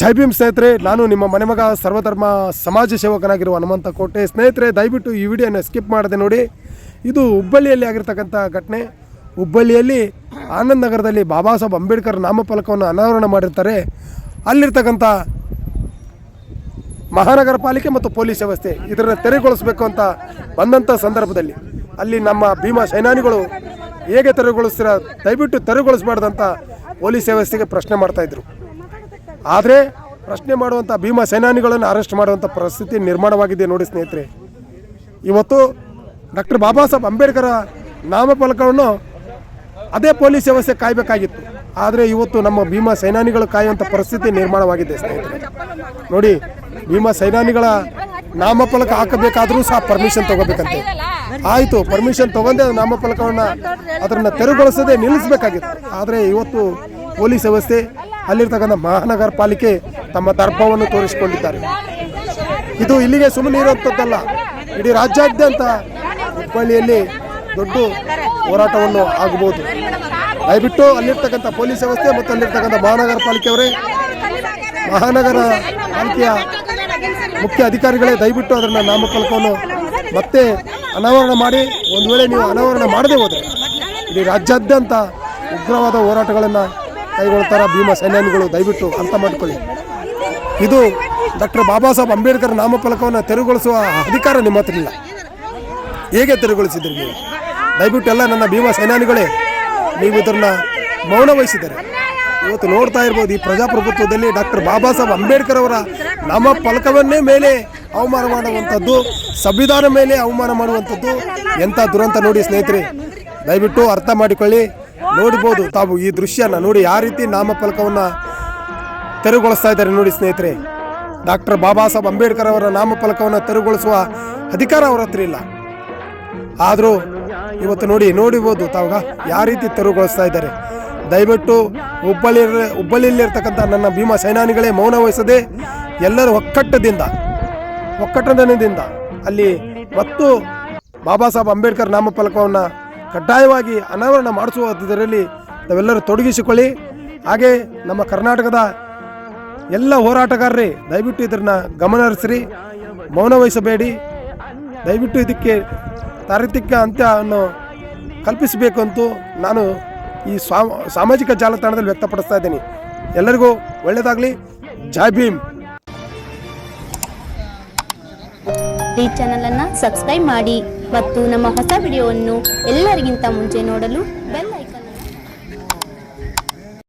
ಜೈ ಭೀಮ್ ಸ್ನೇಹಿತರೆ, ನಾನು ನಿಮ್ಮ ಮನೆಮಗ ಸರ್ವಧರ್ಮ ಸಮಾಜ ಸೇವಕನಾಗಿರುವ ಹನುಮಂತ ಕೋಟೆ. ಸ್ನೇಹಿತರೆ, ದಯವಿಟ್ಟು ಈ ವಿಡಿಯೋನ ಸ್ಕಿಪ್ ಮಾಡದೆ ನೋಡಿ. ಇದು ಹುಬ್ಬಳ್ಳಿಯಲ್ಲಿ ಆಗಿರ್ತಕ್ಕಂಥ ಘಟನೆ. ಹುಬ್ಬಳ್ಳಿಯಲ್ಲಿ ಆನಂದ್ ನಗರದಲ್ಲಿ ಬಾಬಾ ಸಾಹೇಬ್ ಅಂಬೇಡ್ಕರ್ ನಾಮಫಲಕವನ್ನು ಅನಾವರಣ ಮಾಡಿರ್ತಾರೆ. ಅಲ್ಲಿರ್ತಕ್ಕಂಥ ಮಹಾನಗರ ಪಾಲಿಕೆ ಮತ್ತು ಪೊಲೀಸ್ ವ್ಯವಸ್ಥೆ ಇದರನ್ನು ತೆರೆಗೊಳಿಸಬೇಕು ಅಂತ ಬಂದಂಥ ಸಂದರ್ಭದಲ್ಲಿ ಅಲ್ಲಿ ನಮ್ಮ ಭೀಮಾ ಸೇನಾನಿಗಳು ಹೇಗೆ ತೆರವುಗೊಳಿಸ್ತೀರ ದಯವಿಟ್ಟು ತೆರವುಗೊಳಿಸಬಾರ್ದಂತ ಪೊಲೀಸ್ ವ್ಯವಸ್ಥೆಗೆ ಪ್ರಶ್ನೆ ಮಾಡ್ತಾಯಿದ್ರು ಆದರೆ ಪ್ರಶ್ನೆ ಮಾಡುವಂಥ ಭೀಮಾ ಸೇನಾನಿಗಳನ್ನು ಅರೆಸ್ಟ್ ಮಾಡುವಂಥ ಪರಿಸ್ಥಿತಿ ನಿರ್ಮಾಣವಾಗಿದೆ ನೋಡಿ ಸ್ನೇಹಿತರೆ. ಇವತ್ತು ಡಾಕ್ಟರ್ ಬಾಬಾ ಸಾಹೇಬ್ ಅಂಬೇಡ್ಕರ ನಾಮಫಲಕವನ್ನು ಅದೇ ಪೊಲೀಸ್ ವ್ಯವಸ್ಥೆ ಕಾಯಬೇಕಾಗಿತ್ತು. ಆದರೆ ಇವತ್ತು ನಮ್ಮ ಭೀಮಾ ಸೈನಾನಿಗಳು ಕಾಯುವಂಥ ಪರಿಸ್ಥಿತಿ ನಿರ್ಮಾಣವಾಗಿದೆ ಸ್ನೇಹಿತರೆ. ನೋಡಿ, ಭೀಮಾ ಸೈನಾನಿಗಳ ನಾಮಫಲಕ ಹಾಕಬೇಕಾದರೂ ಸಹ ಪರ್ಮಿಷನ್ ತಗೋಬೇಕಂತೆ. ಆಯಿತು ಪರ್ಮಿಷನ್ ತಗೊಂಡೆ ನಾಮಫಲಕವನ್ನು ಅದನ್ನು ತೆರವುಗೊಳಿಸದೆ ನಿಲ್ಲಿಸಬೇಕಾಗಿತ್ತು. ಆದರೆ ಇವತ್ತು ಪೊಲೀಸ್ ವ್ಯವಸ್ಥೆ ಅಲ್ಲಿರ್ತಕ್ಕಂಥ ಮಹಾನಗರ ಪಾಲಿಕೆ ತಮ್ಮ ದರ್ಪವನ್ನು ತೋರಿಸಿಕೊಂಡಿದ್ದಾರೆ. ಇದು ಇಲ್ಲಿಗೆ ಸುಮ್ಮನೆ ಇರುವಂಥದ್ದಲ್ಲ, ಇಡೀ ರಾಜ್ಯಾದ್ಯಂತ ಹುಬ್ಬಳ್ಳಿಯಲ್ಲಿ ದೊಡ್ಡ ಹೋರಾಟವನ್ನು ಆಗಬಹುದು ದಯವಿಟ್ಟು ಅಲ್ಲಿರ್ತಕ್ಕಂಥ ಪೊಲೀಸ್ ವ್ಯವಸ್ಥೆ ಮತ್ತು ಅಲ್ಲಿರ್ತಕ್ಕಂಥ ಮಹಾನಗರ ಪಾಲಿಕೆಯವರೇ ಮಹಾನಗರ ಪಾಲಿಕೆಯ ಮುಖ್ಯ ಅಧಿಕಾರಿಗಳೇ ದಯವಿಟ್ಟು ಅದನ್ನು ನಾಮಫಲಕವನ್ನು ಮತ್ತೆ ಅನಾವರಣ ಮಾಡಿ, ಒಂದು ವೇಳೆ ನೀವು ಅನಾವರಣ ಮಾಡದೇ ಹೋದರೆ, ಇಡೀ ರಾಜ್ಯಾದ್ಯಂತ ಉಗ್ರವಾದ ಹೋರಾಟಗಳನ್ನು ಕೈಗೊಳ್ತಾರ ಭೀಮ ಸೈನ್ಯಾನಿಗಳು ದಯವಿಟ್ಟು ಅಂತ ಮಾಡಿಕೊಳ್ಳಿ. ಇದು ಡಾಕ್ಟರ್ ಬಾಬಾ ಸಾಹೇಬ್ ಅಂಬೇಡ್ಕರ್ ನಾಮಫಲಕವನ್ನು ತೆರವುಗೊಳಿಸುವ ಅಧಿಕಾರ ನಿಮ್ಮ ಹತ್ರ ಇಲ್ಲ ಹೇಗೆ ತೆರವುಗೊಳಿಸಿದ್ರಿ ನೀವು? ದಯವಿಟ್ಟು ಎಲ್ಲ ನನ್ನ ಭೀಮ ಸೇನಾನಿಗಳೇ, ನೀವು ಇದನ್ನ ಮೌನ ವಹಿಸಿದ್ದಾರೆ ಇವತ್ತು ನೋಡ್ತಾ ಇರ್ಬೋದು ಈ ಪ್ರಜಾಪ್ರಭುತ್ವದಲ್ಲಿ ಡಾಕ್ಟರ್ ಬಾಬಾ ಸಾಹೇಬ್ ಅಂಬೇಡ್ಕರ್ ಅವರ ನಾಮ ಫಲಕವನ್ನೇ ಮೇಲೆ ಅವಮಾನ ಮಾಡುವಂಥದ್ದು, ಸಂವಿಧಾನ ಮೇಲೆ ಅವಮಾನ ಮಾಡುವಂಥದ್ದು ಎಂಥ ದುರಂತ ನೋಡಿ ಸ್ನೇಹಿತರೆ, ದಯವಿಟ್ಟು ಅರ್ಥ ಮಾಡಿಕೊಳ್ಳಿ. ನೋಡ್ಬೋದು ತಾವು ಈ ದೃಶ್ಯನ ನೋಡಿ ಯಾವ ರೀತಿ ನಾಮಫಲಕವನ್ನು ತೆರವುಗೊಳಿಸ್ತಾ ಇದ್ದಾರೆ ನೋಡಿ ಸ್ನೇಹಿತರೆ. ಡಾಕ್ಟರ್ ಬಾಬಾ ಸಾಹೇಬ್ ಅಂಬೇಡ್ಕರ್ ಅವರ ನಾಮಫಲಕವನ್ನು ತೆರವುಗೊಳಿಸುವ ಅಧಿಕಾರ ಅವರ ಹತ್ರ ಇಲ್ಲ. ಆದರೂ ಇವತ್ತು ನೋಡಿ ನೋಡಿಬೋದು ತಾವಾಗ ಯಾವ ರೀತಿ ತೆರವುಗೊಳಿಸ್ತಾ ಇದ್ದಾರೆ. ದಯವಿಟ್ಟು ಹುಬ್ಬಳ್ಳಿ ಹುಬ್ಬಳ್ಳಿಯಲ್ಲಿರ್ತಕ್ಕಂಥ ನನ್ನ ಭೀಮಾ ಸೇನಾನಿಗಳೇ ಮೌನ ವಹಿಸದೆ ಎಲ್ಲರೂ ಒಕ್ಕಟ್ಟದಿಂದ ಒಕ್ಕಟ್ಟದಿಂದ ಅಲ್ಲಿ ಮತ್ತು ಬಾಬಾ ಸಾಹೇಬ್ ಅಂಬೇಡ್ಕರ್ ನಾಮಫಲಕವನ್ನು ಕಡ್ಡಾಯವಾಗಿ ಅನಾವರಣ ಮಾಡಿಸುವುದರಲ್ಲಿ ನಾವೆಲ್ಲರೂ ತೊಡಗಿಸಿಕೊಳ್ಳಿ. ಹಾಗೆ ನಮ್ಮ ಕರ್ನಾಟಕದ ಎಲ್ಲ ಹೋರಾಟಗಾರರೇ, ದಯವಿಟ್ಟು ಇದನ್ನು ಗಮನ ಹರಿಸ್ರಿ ಮೌನ ವಹಿಸಬೇಡಿ. ದಯವಿಟ್ಟು ಇದಕ್ಕೆ ತಾರ್ಕಿಕ ಅಂತ್ಯವನ್ನು ಕಲ್ಪಿಸಬೇಕು ಅಂತೂ ನಾನು ಈ ಸಾಮಾಜಿಕ ಜಾಲತಾಣದಲ್ಲಿ ವ್ಯಕ್ತಪಡಿಸ್ತಾ ಇದ್ದೀನಿ. ಎಲ್ಲರಿಗೂ ಒಳ್ಳೆಯದಾಗಲಿ. ಜೈ ಭೀಮ್. ಈ ಚಾನಲನ್ನು ಸಬ್ಸ್ಕ್ರೈಬ್ ಮಾಡಿ. ಮತ್ತು ನಮ್ಮ ಹೊಸ ವಿಡಿಯೋವನ್ನು ಎಲ್ಲರಿಗಿಂತ ಮುಂಚೆ ನೋಡಲು ಬೆಲ್